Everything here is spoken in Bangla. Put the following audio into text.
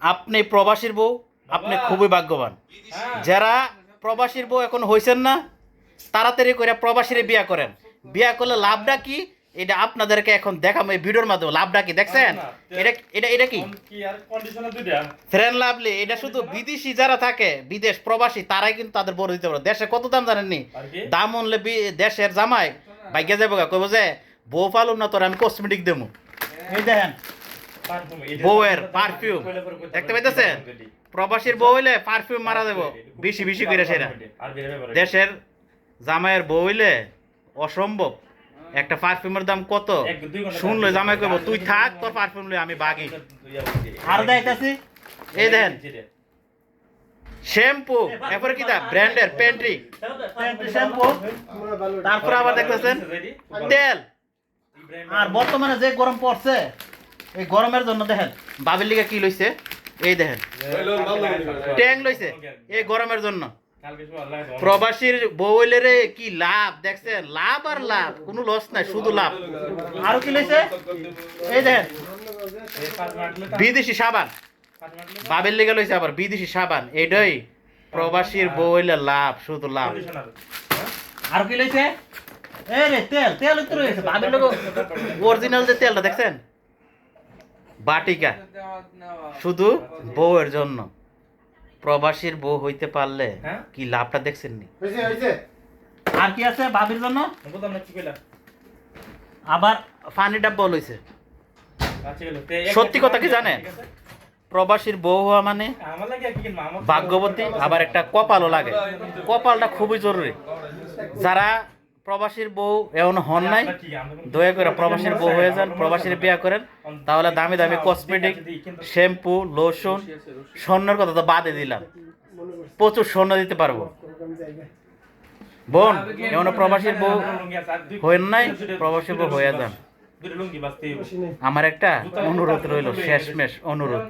আপনি প্রবাসীর বউ আপনি খুবই ভাগ্যবান। যারা প্রবাসীর বউ এখন হয়েছেন না তাড়াতাড়ি করে প্রবাসীরে বিয়া করেন। বিয়া করলে লাভটা কি? এটা আপনাদেরকে এখন দেখাবো এই ভিডিওর মাধ্যমে। লাভটা কি? দেখছেন? এটা এটা এটা কি? ফ্রেন্ড লাভলি এটা শুধু বিদেশি যারা থাকে বিদেশ প্রবাসী তারাই কিন্তু তাদের বড় দিতে পারে। দেশে কত দাম জানেননি? দাম উনলে দেশের জামাই। ভাগ্যে যাব কইব যে বউ পালুম না তোর আমি কসমেটিক দেবো। এই দেখেন বউয়ের পারফিউম দেখতে পাইতেছেন প্রবাসীর বউ হইলে পারফিউম মারা দেবো। বেশি বেশি করে বেরে দেশের জামাইয়ের বউ হইলে অসম্ভব। একটা পারফিউমের দাম কত? শুনলে জামাই কইব তুই থাক তোর পারফিউম লই আমি বাগি। আর দেখাইতাছি এই দেখেন শ্যাম্পু এরপরে কি দা ব্র্যান্ডের পেন্ট্রি শ্যাম্পু তারপরে আবার দেখতেছেন তেল। আর বর্তমানে যে গরম পড়ছে এই গরমের জন্য দেখেন, বাবির লিগে কি লইছে? এই দেখেন। ট্যাং লইছে। এই গরমের জন্য। প্রবাসীর বউলের কি লাভ? দেখছেন? লাভ আর লাভ, কোনো লস নাই, শুধু লাভ। আরও কি লইছে? এই দেখেন। বিদেশি সাবান। বাবির লিগে লইছে আবার বিদেশি সাবান। এটাই প্রবাসীর বউলে লাভ, শুধু লাভ। আর কি লইছে? এই রে, তেল তেল তো রয়েছে বাবির লোক অরিজিনাল যে তেলটা, দেখছেন? বাটিকা। শুধু বউয়ের জন্য। প্রবাসীর বউ হইতে পারলে হ্যাঁ? কি লাভটা দেখছেন নি আর কি আছে বাবির জন্য? আবার পানি ডাব্বা লইছে। সত্যি কথা কি জানেন? প্রবাসীর বউ হওয়া মানে ভাগ্যবতী আবার একটা কপালও লাগে। কপালটা খুবই জরুরি। যারা প্রবাসীর বউ এমন হন নাই। দয়া করে প্রবাসীর বউ হয়ে যান প্রবাসীর বিয়া করেন। তাহলে দামি দামি কসমেটিক শ্যাম্পু লোশন স্বর্ণের কথা তো বাদে দিলাম। প্রচুর স্বর্ণ দিতে পারব। বোন এমন প্রবাসীর বউ হয়েন নাই প্রবাসীর বউ হয়ে যান। আমার একটা অনুরোধ রইল শেষমেশ অনুরোধ।